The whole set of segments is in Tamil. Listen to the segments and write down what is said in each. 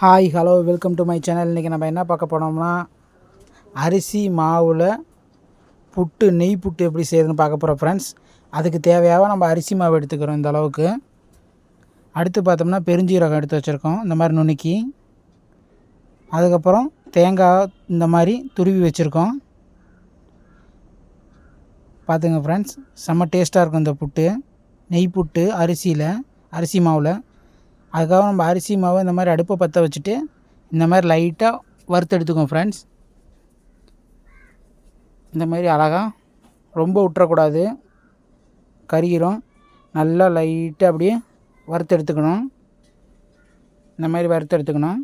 Hi hello welcome to my channel இன்றைக்கி நம்ம என்ன பார்க்க போனோம்னா அரிசி மாவில் புட்டு நெய் புட்டு எப்படி செய்யுதுன்னு பார்க்க போகிறோம் ஃப்ரெண்ட்ஸ் அதுக்கு தேவையாக நம்ம அரிசி மாவு எடுத்துக்கிறோம் இந்த அளவுக்கு. அடுத்து பார்த்தோம்னா பெருஞ்சீரகம் எடுத்து வச்சுருக்கோம் இந்த மாதிரி நுணுக்கி. அதுக்கப்புறம் தேங்காய் இந்த மாதிரி துருவி வச்சுருக்கோம். பார்த்துங்க ஃப்ரெண்ட்ஸ் செம்ம டேஸ்ட்டாக இருக்கும் இந்த புட்டு. நெய் புட்டு அரிசியில் அரிசி மாவில். அதுக்காக நம்ம அரிசி மாவு இந்த மாதிரி அடுப்பை பற்ற வச்சுட்டு இந்த மாதிரி லைட்டாக வறுத்து எடுத்துக்கோம் ஃப்ரெண்ட்ஸ் இந்த மாதிரி அழகாக ரொம்ப விட்டுறக்கூடாது கறிகிறோம் நல்லா லைட்டாக அப்படியே வறுத்து எடுத்துக்கணும். இந்த மாதிரி வறுத்து எடுத்துக்கணும்.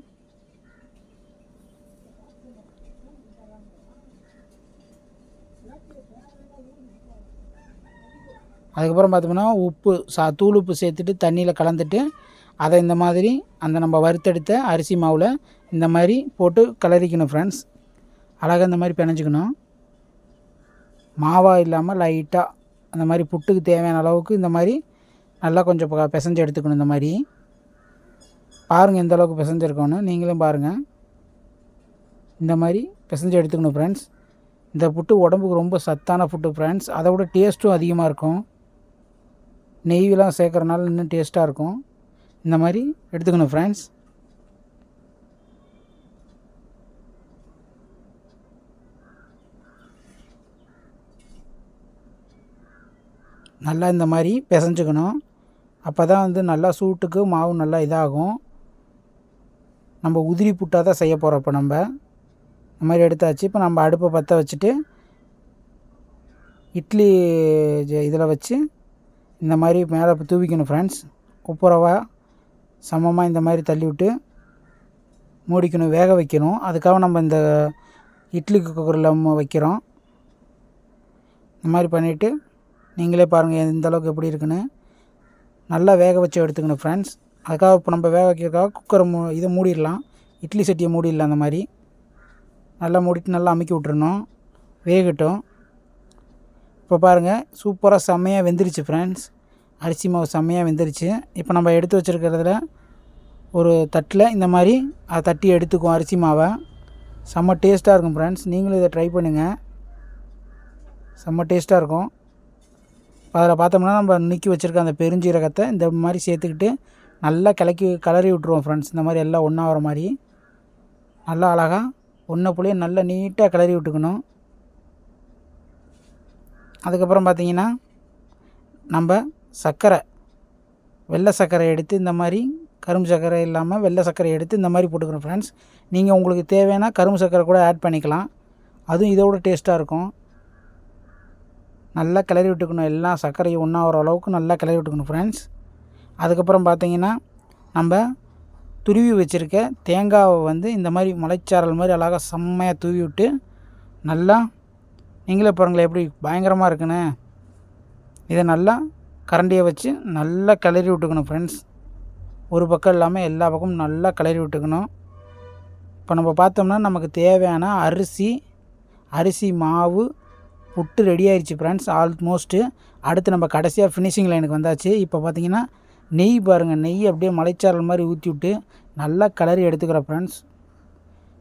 அதுக்கப்புறம் பார்த்தோம்னா உப்பு சா தூள் உப்பு சேர்த்துட்டு தண்ணியில் கலந்துட்டு அதை இந்த மாதிரி அந்த நம்ம வறுத்தெடுத்த அரிசி மாவில் இந்த மாதிரி போட்டு கலரிக்கணும் ஃப்ரெண்ட்ஸ் அழகாக இந்த மாதிரி பிணைஞ்சிக்கணும். மாவாக இல்லாமல் லைட்டாக அந்த மாதிரி புட்டுக்கு தேவையான அளவுக்கு இந்த மாதிரி நல்லா கொஞ்சம் பிசைஞ்சு எடுத்துக்கணும் இந்த மாதிரி. பாருங்கள் எந்த அளவுக்கு பிசைஞ்சிருக்கோன்னு நீங்களும் பாருங்கள் இந்த மாதிரி பிசைஞ்சு எடுத்துக்கணும் ஃப்ரெண்ட்ஸ் இந்த புட்டு உடம்புக்கு ரொம்ப சத்தான ஃபுட்டு ஃப்ரெண்ட்ஸ் அதை விட டேஸ்ட்டும் அதிகமாக இருக்கும். நெய்யெலாம் சேர்க்குறனால இன்னும் டேஸ்ட்டாக இருக்கும். இந்த மாதிரி எடுத்துக்கணும் ஃப்ரெண்ட்ஸ் நல்லா இந்த மாதிரி பிசைஞ்சுக்கணும். அப்போ தான் வந்து நல்லா சூட்டுக்கு மாவு நல்லா இதாகும். நம்ம உதிரி புட்டாக தான் செய்ய போகிறோம் இப்போ நம்ம. இந்த மாதிரி எடுத்தாச்சு. இப்போ நம்ம அடுப்பை பற்ற வச்சுட்டு இட்லி இதில் வச்சு இந்த மாதிரி மேலே தூவிக்கணும் ஃப்ரெண்ட்ஸ் குப்புரவா சமமாக இந்த மாதிரி தள்ளி விட்டு மூடிக்கணும் வேக வைக்கணும். அதுக்காக நம்ம இந்த இட்லி குக்கரில் வைக்கிறோம். இந்த மாதிரி பண்ணிவிட்டு நீங்களே பாருங்கள் எந்த அளவுக்கு எப்படி இருக்குன்னு. நல்லா வேக வச்சு எடுத்துக்கணும் ஃப்ரெண்ட்ஸ் அதுக்காக இப்போ நம்ம வேக வைக்கிறதுக்காக குக்கரை மூ இதை மூடிடலாம். இட்லி சட்டியை மூடிடலாம் அந்த மாதிரி. நல்லா மூடிட்டு நல்லா அமுக்கி விட்றணும் வேகட்டும். இப்போ பாருங்கள் சூப்பராக செம்மையாக வெந்துருச்சு ஃப்ரெண்ட்ஸ் அரிசி மாவு செம்மையாக வெந்துருச்சு. இப்போ நம்ம எடுத்து வச்சுருக்கிறதுல ஒரு தட்டில் இந்த மாதிரி அதை தட்டி எடுத்துக்குவோம் அரிசி மாவை. செம்ம டேஸ்ட்டாக இருக்கும் ஃப்ரெண்ட்ஸ் நீங்களும் இதை ட்ரை பண்ணுங்கள் செம்ம டேஸ்ட்டாக இருக்கும். அதில் பார்த்தோம்னா நம்ம நிற்கி வச்சுருக்க அந்த பெருஞ்சீரகத்தை இந்த மாதிரி சேர்த்துக்கிட்டு நல்லா கிளக்கி கலரி விட்ருவோம் ஃப்ரெண்ட்ஸ் இந்த மாதிரி எல்லாம் ஒன்றா வர மாதிரி. நல்லா அழகாக ஒன்றை புள்ளியே நல்லா நீட்டாக கிளறி விட்டுக்கணும். அதுக்கப்புறம் பார்த்தீங்கன்னா நம்ம சர்க்கரை வெள்ளை சர்க்கரை எடுத்து இந்த மாதிரி கரும்பு சர்க்கரை இல்லாமல் வெள்ளை சர்க்கரை எடுத்து இந்த மாதிரி போட்டுக்கணும் ஃப்ரெண்ட்ஸ் நீங்கள் உங்களுக்கு தேவையான கரும்பு சர்க்கரை கூட ஆட் பண்ணிக்கலாம். அதுவும் இதோட டேஸ்ட்டாக இருக்கும். நல்லா கிளறி விட்டுக்கணும். எல்லாம் சர்க்கரையும் ஒன்றா அளவுக்கு நல்லா கிளறி விட்டுக்கணும் ஃப்ரெண்ட்ஸ் அதுக்கப்புறம் பார்த்தீங்கன்னா நம்ம துருவி வச்சுருக்க தேங்காவை வந்து இந்த மாதிரி மலைச்சாரல் மாதிரி அழகாக செம்மையாக தூவி விட்டு நல்லா நீங்களே பாருங்களேன் எப்படி பயங்கரமாக இருக்குன்னு. இதை நல்லா கரண்டியை வச்சு நல்லா கிளறி விட்டுக்கணும் ஃப்ரெண்ட்ஸ் ஒரு பக்கம் இல்லாமல் எல்லா பக்கமும் நல்லா கிளறி விட்டுக்கணும். இப்போ நம்ம பார்த்தோம்னா நமக்கு தேவையான அரிசி அரிசி மாவு புட்டு ரெடி ஆயிடுச்சு ஃப்ரெண்ட்ஸ் ஆல்மோஸ்ட்டு அடுத்து நம்ம கடைசியாக ஃபினிஷிங் லைனுக்கு வந்தாச்சு. இப்போ பார்த்தீங்கன்னா நெய் பாருங்கள் நெய் அப்படியே மலைச்சாரல் மாதிரி ஊற்றி விட்டு நல்லா கிளறி எடுத்துக்கிறோம் ஃப்ரெண்ட்ஸ்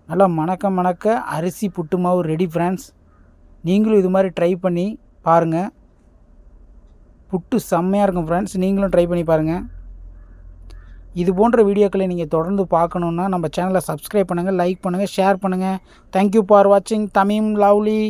நல்லா மணக்க மணக்க அரிசி புட்டு மாவு ரெடி ஃப்ரெண்ட்ஸ் நீங்களும் இது மாதிரி ட்ரை பண்ணி பாருங்கள் புட்டு செம்மையாக இருக்கும் ஃப்ரெண்ட்ஸ் நீங்களும் ட்ரை பண்ணி பாருங்கள் இது போன்ற வீடியோக்களை நீங்கள் தொடர்ந்து பார்க்கணுன்னா நம்ம சேனலை சப்ஸ்கிரைப் பண்ணுங்கள் லைக் பண்ணுங்கள் ஷேர் பண்ணுங்கள் தேங்க்யூ ஃபார் வாட்சிங் தமிம் லவ்லி.